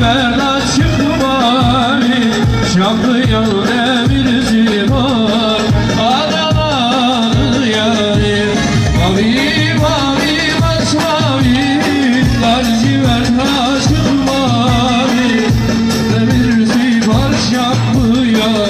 ver açık bari Şampiyon emir zibar Aralar yani Mavi mavi baş mavi. Laciver açık bari Demir zibar şampiyon